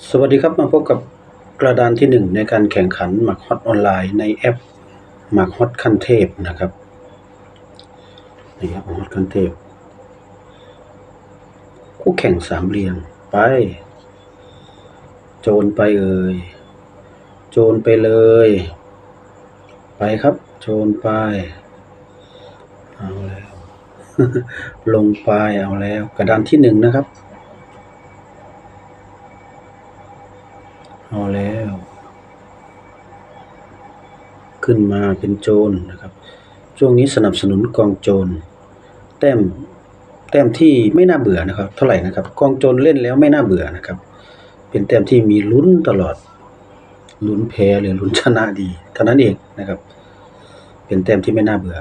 สวัสดีครับมาพบกับกระดานที่หนึ่งในการแข่งขันหมักฮอตออนไลน์ในแอปหมักฮอตขั้นเทพนะครับนี่ครับฮอตขั้นเทพ คู่แข่งสามเหลี่ยมไป โจรไปเอ่ยโจรไปเลย ไปครับ โจรไป เอาแล้ว ลงไปเอาแล้ว กระดานที่หนึ่งนะครับ เอาแล้ว ขึ้นมาเป็นโจรนะครับ ช่วงนี้สนับสนุนกองโจรแต้มแต้มที่ไม่น่าเบื่อนะครับ เท่าไหร่นะครับ กองโจรเล่นแล้วไม่น่าเบื่อนะครับ เป็นแต้มที่มีลุ้นตลอดลุ้นแพ้หรือลุ้นชนะดีเท่านั้นเองนะครับ เป็นแต้มที่ไม่น่าเบื่อ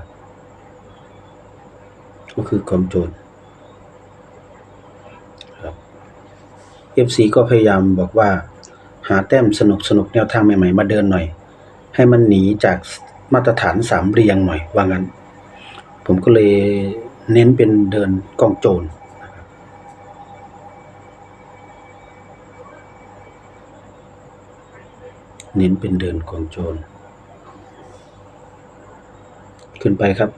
ก็คือกองโจรครับ FC ก็พยายามบอกว่า หาแต้มสนุกสนุกแนวทางใหม่ ๆ มาเดินหน่อย ให้มันหนีจากมาตรฐานสามเรียงหน่อยว่างั้น ผมก็เลยเน้นเป็นเดินกองโจรนเน้นเป็นเดินกองโจร ขึ้นไปครับ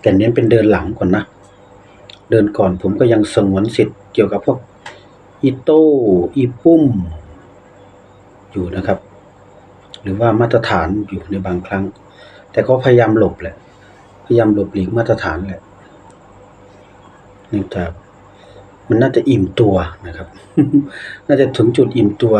แต่เน้นเป็นเดินหลังก่อนนะ เดินก่อนผมก็ยังสงวนสิทธิ์เกี่ยวกับพวกอีโต้อีปุ้ม อยู่นะครับ หรือว่ามาตรฐานอยู่ในบางครั้ง แต่ก็พยายามหลบแหละ พยายามหลบหลีกมาตรฐานแหละเนื่องจากมันน่าจะอิ่มตัวนะครับ น่าจะถึงจุดอิ่มตัว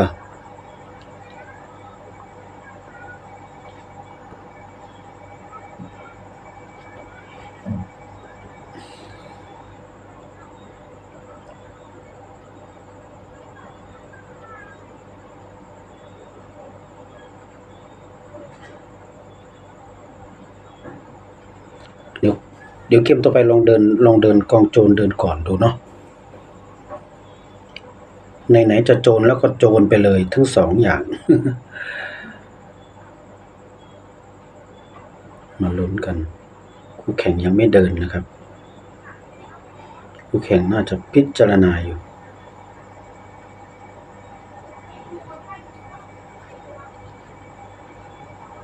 ดี๋ยวเกมต่อไปลองเดินลองเดินกองโจรเดินก่อนดูเนาะไหนๆจะโจรแล้วก็โจรไปเลยทั้งสองอย่าง มาลุ้นกัน คู่แข่งยังไม่เดินนะครับ คู่แข่งน่าจะพิจารณาอยู่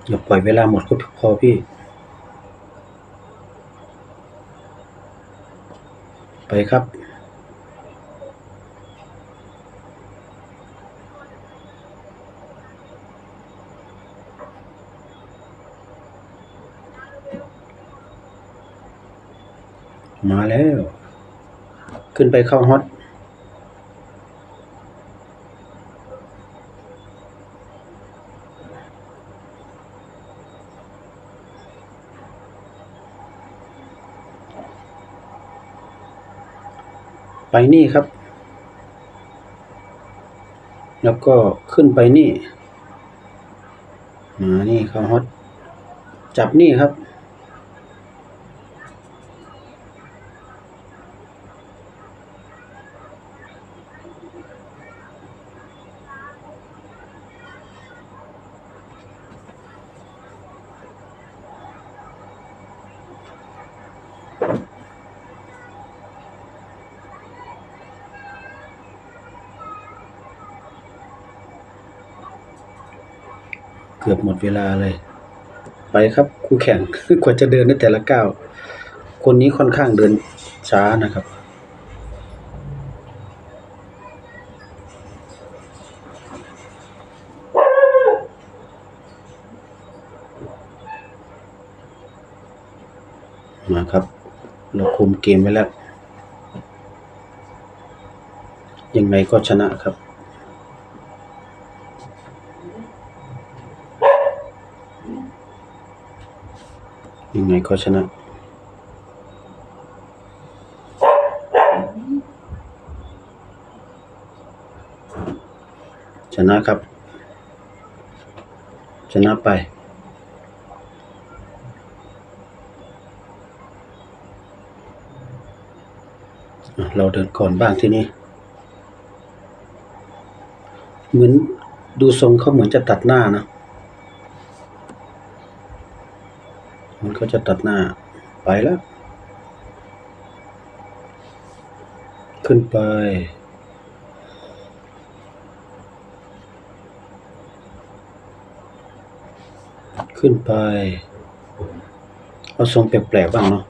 อย่าปล่อยเวลาหมดก็พอพี่ ไปครับมาแล้ว ขึ้นไปเข้าฮอต ไปนี่ครับ แล้วก็ขึ้นไปนี่มานี่เขาฮอตจับนี่ครับ เกือบหมดเวลาเลย ไปครับคู่แข่งกว่าจะเดินได้แต่ละก้าวคนนี้ค่อนข้างเดินช้านะครับ มาครับ เราคุมเกมไว้แล้ว ยังไงก็ชนะครับ ไงก็ชนะชนะครับ ชนะไป เราเดินก่อนบ้างที่นี่เหมือนดูทรงเขาเหมือนจะตัดหน้านะ เขาจะตัดหน้าไปแล้ว ขึ้นไป ขึ้นไป เอาทรงแปลกๆบ้างเนาะ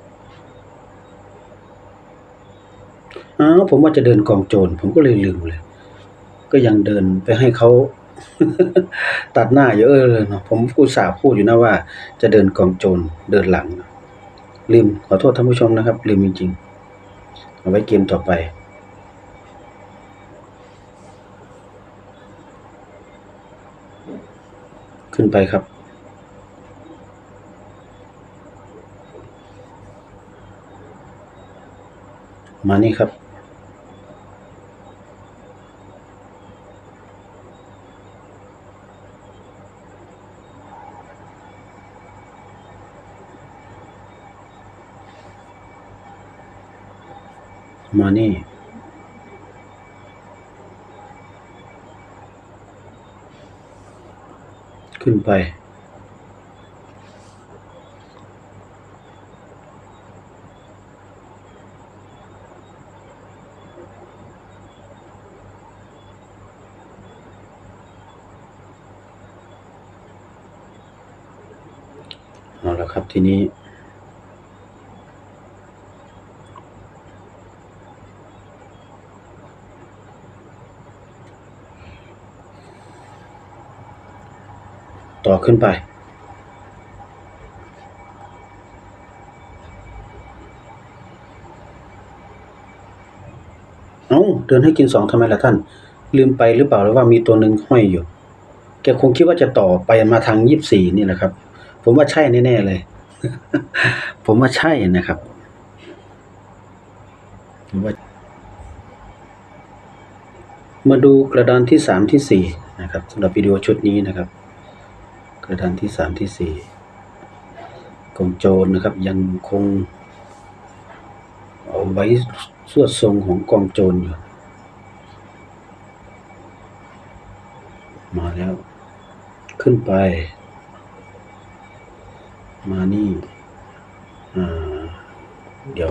อ้าวผมว่าจะเดินกองโจรผมก็เลยลืมเลย ก็ยังเดินไปให้เขา ตัดหน้าเยอะเลยเนาะผมกูสาพูดอยู่นะว่า จะเดินกองโจรเดินหลังลืมขอโทษท่านผู้ชมนะครับ ลืมจริงๆเอาไว้เกมต่อไปขึ้นไปครับ มานี่ครับ มานี่ขึ้นไปเอาละครับทีนี้ ต่อขึ้นไป เอ้าเดินให้กินสองทำไมล่ะท่าน ลืมไปหรือเปล่าหรือว่ามีตัวหนึ่งห้อยอยู่ แกคงคิดว่าจะต่อไปมาทางยี่สิบสี่นี่แหละครับ ผมว่าใช่แน่ๆเลย ผมว่าใช่นะครับผมว่ามาดูกระดานที่สามที่สี่นะครับสำหรับวิดีโอชุดนี้นะครับ กระดานที่สามที่สี่กองโจรนะครับ ยังคง เอาไว้สวดทรงของกองโจรอยู่ มาแล้ว ขึ้นไป มานี่เดี๋ยว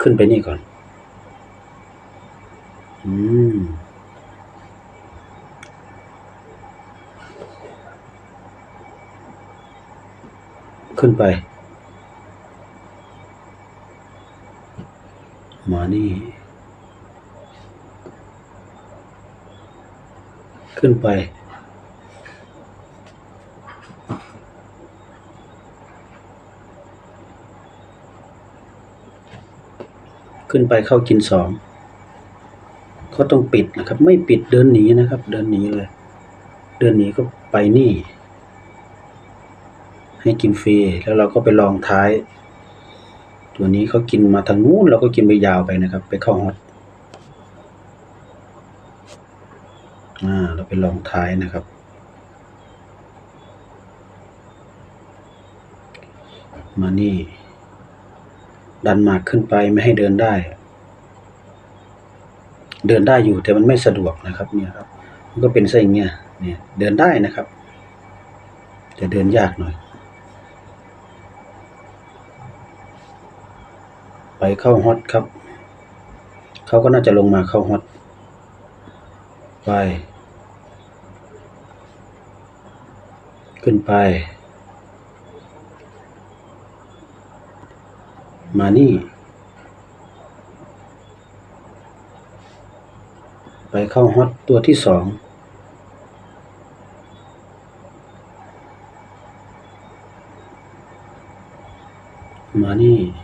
ขึ้นไปนี่ก่อน อืม ขึ้นไป มานี่ ขึ้นไป ขึ้นไปเข้ากินสองเขาต้องปิดนะครับ ไม่ปิดเดินหนีนะครับ เดินหนีเลย เดินหนีก็ไปนี่ ให้กินฟรีแล้วเราก็ไปลองท้าย ตัวนี้เขากินมาทางนู้นเราก็กินไปยาวไปนะครับ ไปเข้าฮอตอ่าเราไปลองท้ายนะครับมานี่ ดันหมากขึ้นไปไม่ให้เดินได้ เดินได้อยู่แต่มันไม่สะดวกนะครับ เนี่ยครับ มันก็เป็นซะอย่างเงี้ยเนี่ย เดินได้นะครับ แต่เดินยากหน่อย ไปเข้าฮอตครับ เขาก็น่าจะลงมาเข้าฮอต ไป ขึ้นไป มานี่ ไปเข้าฮอตตัวที่สองมานี่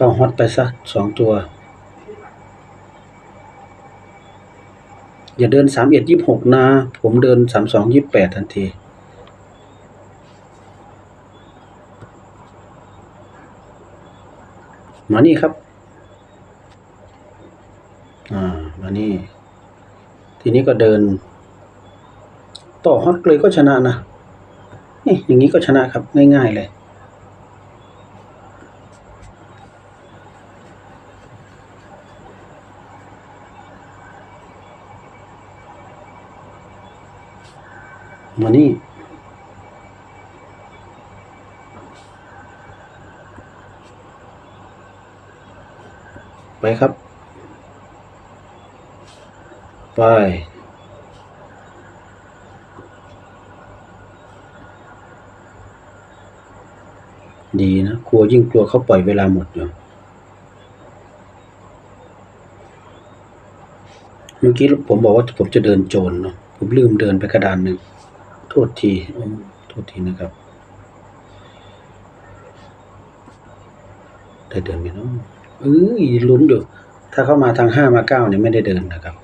เข้าฮอตไปสักสองตัว อย่าเดินสามเอ็ดยี่หกนะ ผมเดินสามสองยี่แปดทันทีมานี่ครับ อ่า มานี่ ทีนี้ก็เดิน ต่อฮอตเลยก็ชนะนะ นี่ อย่างนี้ก็ชนะครับ ง่าย ๆ เลย ครับ ไป ดีนะกลัวยิ่งกลัวเขาปล่อยเวลาหมดอยู่เมื่อกี้ผมบอกว่าผมจะเดินโจรเนาะผมลืมเดินไปกระดานหนึ่งโทษทีโทษทีนะครับ ได้เดินไหมเนาะ เอ้ยลุ้นอยู่ ถ้าเข้ามาทางห้ามาเก้าเนี่ยไม่ได้เดินนะครับ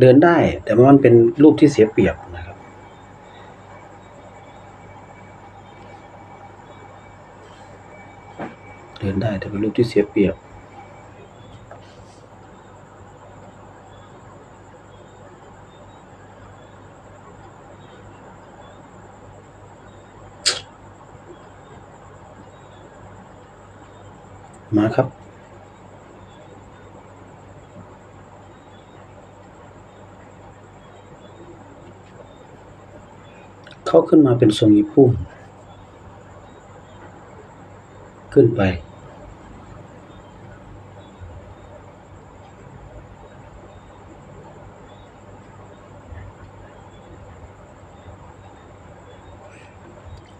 เดินได้ แต่ว่ามันเป็นรูปที่เสียเปรียบนะครับ เดินได้แต่เป็นรูปที่เสียเปรียบ มาครับ เขาขึ้นมาเป็นทรงอีพุ่มขึ้นไป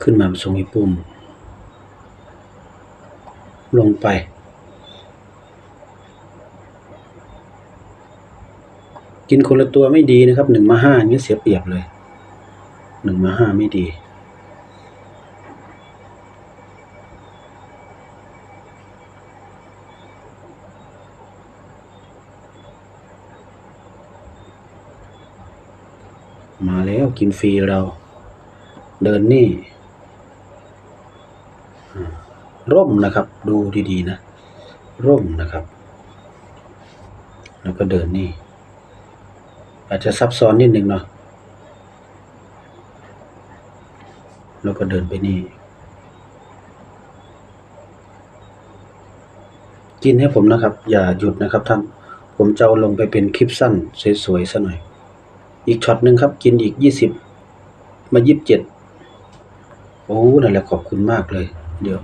ขึ้นมาเป็นทรงอีพุ่ม ลงไป กินคนละตัวไม่ดีนะครับหนึ่งมาห้าอย่างนี้เสียเปรียบเลยหนึ่งมาห้าไม่ดี มาแล้วกินฟรีเรา เดินนี่ ร่มนะครับ ดูดีๆนะ ร่มนะครับ แล้วก็เดินนี่ อาจจะซับซ้อนนิดนึงเนาะแล้วก็เดินไปนี่ กินให้ผมนะครับ อย่าหยุดนะครับท่าน ผมจะเอาลงไปเป็นคลิปสั้น สวยๆซะหน่อย อีกช็อตหนึ่งครับ กินอีกยี่สิบมายี่สิบเจ็ดโอ้ นั่นแหละขอบคุณมากเลย เดี๋ยว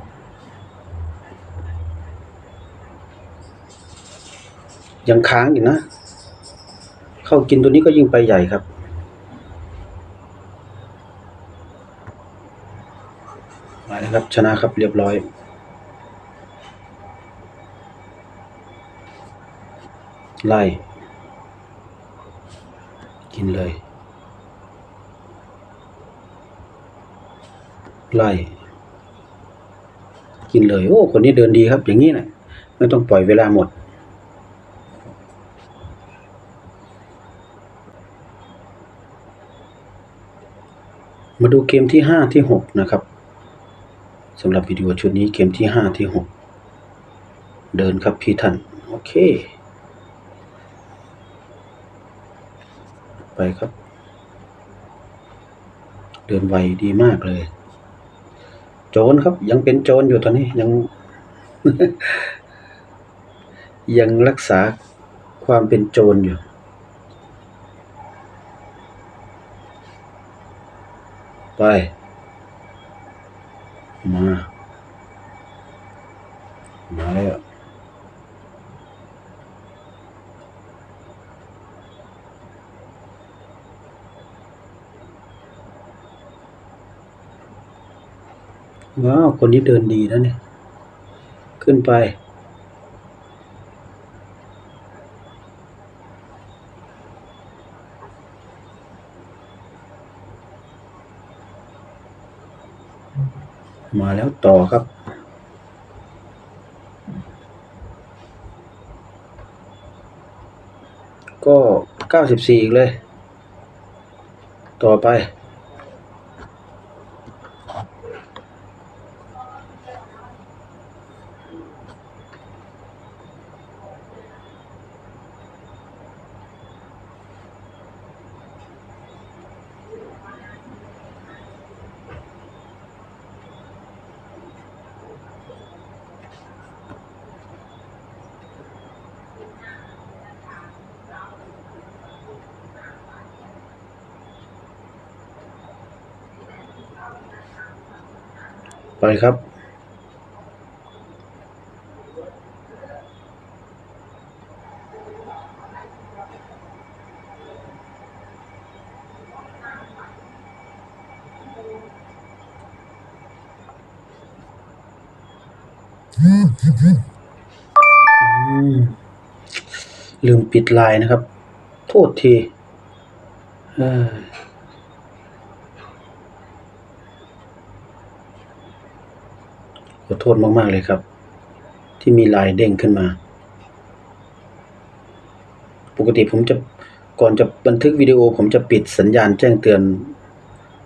ยังค้างอยู่นะ เข้ากินตัวนี้ก็ยิ่งไปใหญ่ครับ มาเลยครับชนะครับเรียบร้อย ไล่ กินเลย ไล่ กินเลย โอ้ คนนี้เดินดีครับ อย่างนี้นะไม่ต้องปล่อยเวลาหมด มาดูเกมที่ห้าที่หกนะครับสำหรับวิดีโอชุดนี้เกมที่ห้าที่หกเดินครับพี่ท่าน โอเค ไปครับ เดินไวดีมากเลย โจรครับ ยังเป็นโจรอยู่ตอนนี้ยัง ยังรักษาความเป็นโจรอยู่ ไป มา มาแล้ว ว้าว คนนี้เดินดีนะเนี่ย ขึ้นไป มาแล้วต่อครับ ก็เก้าสิบสี่อีกเลย ต่อไป ไปครับ ลืมปิดไลน์นะครับ โทษทีอ ขอโทษมาก ๆ เลยครับ ที่มีไลน์เด้งขึ้นมา ปกติผมจะก่อนจะบันทึกวิดีโอ ผมจะปิดสัญญาณแจ้งเตือน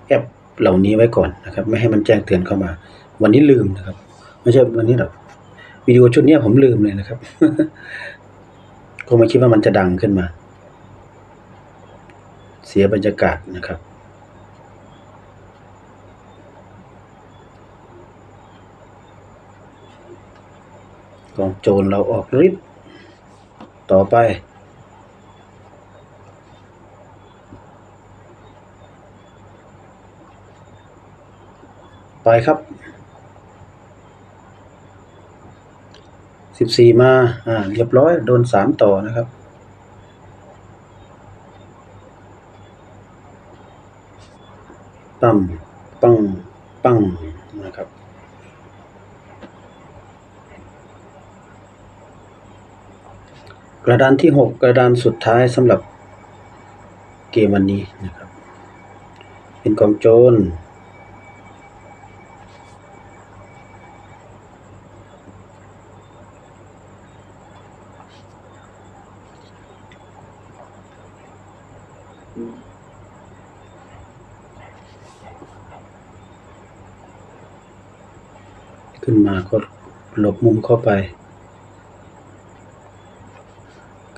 แอปเหล่านี้ไว้ก่อนนะครับ ไม่ให้มันแจ้งเตือนเข้ามา วันนี้ลืมนะครับ ไม่ใช่วันนี้หรอกวิดีโอชุดนี้ผมลืมเลยนะครับก็ไม่คิดว่ามันจะดังขึ้นมา เสียบรรยากาศนะครับ ของโจรเราออกฤทธิ์ต่อไป ไปครับสิบสี่มา อ่า เรียบร้อย โดนสามต่อนะครับ ปั้มปัง ปัง นะครับ กระ ดานที่หกกระดานสุดท้ายสำหรับเกมวันนี้นะครับ เป็นกองโจรขึ้นมาก็หลบมุมเข้าไป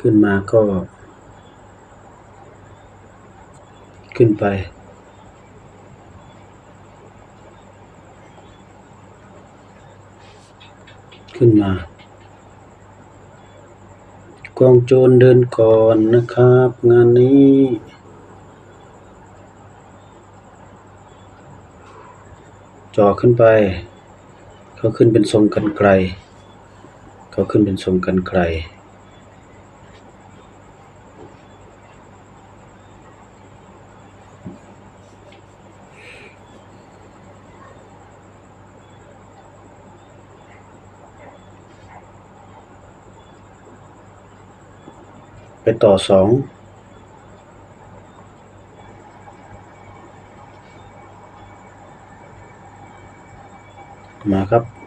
ขึ้นมาก็ ขึ้นไป ขึ้นมากองโจรเดินก่อนนะครับ งานนี้จ่อขึ้นไป เขาขึ้นเป็นทรงกันไกล เขาขึ้นเป็นทรงกันไกล ต่อสองมาครับ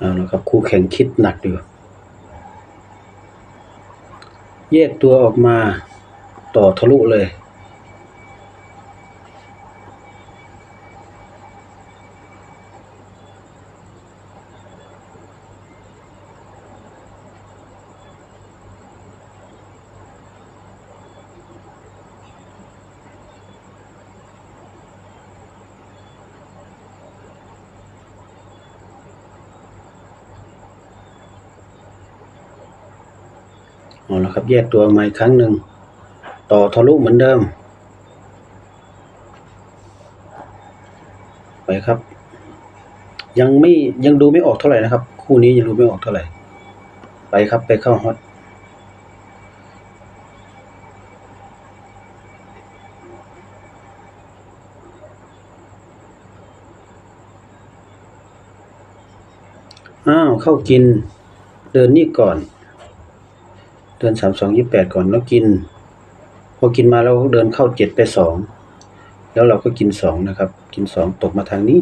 เอาละครับคู่แข่งคิดหนักอยู่แยกตัวออกมาต่อทะลุเลย เอาละครับ แยกตัวออกมาอีกครั้งหนึ่ง ต่อทะลุเหมือนเดิม ไปครับ ยังไม่ยังดูไม่ออกเท่าไหร่นะครับ คู่นี้ยังดูไม่ออกเท่าไหร่ ไปครับไปเข้าฮอตอ้าวเข้ากิน เดินนี่ก่อน เดินสามสองยี่แปดก่อนแล้วกิน พอกินมาแล้วเดินเข้าเจ็ดไปสองแล้วเราก็กินสองนะครับ กินสองตกมาทางนี้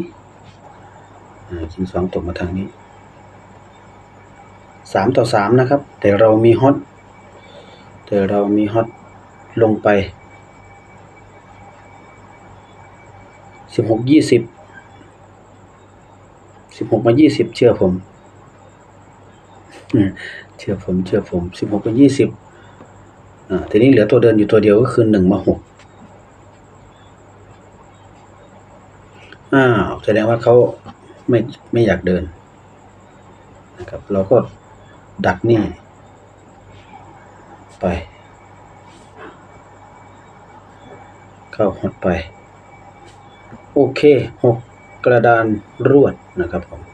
กินสองตกมาทางนี้สามต่อสามนะครับ แต่เรามีฮอตแต่เรามีฮอตลงไปสิบหกยี่สิบสิบหกมายี่สิบเชื่อผม เชื่อผมเชื่อผมสิบหกกับยี่สิบอ่าทีนี้เหลือตัวเดินอยู่ตัวเดียวก็คือหนึ่งมาหกอ้าวแสดงว่าเขาไม่ไม่อยากเดินนะครับเราก็ดักนี่ไป เข้าหดไป โอเคหกกระดานรวดนะครับผม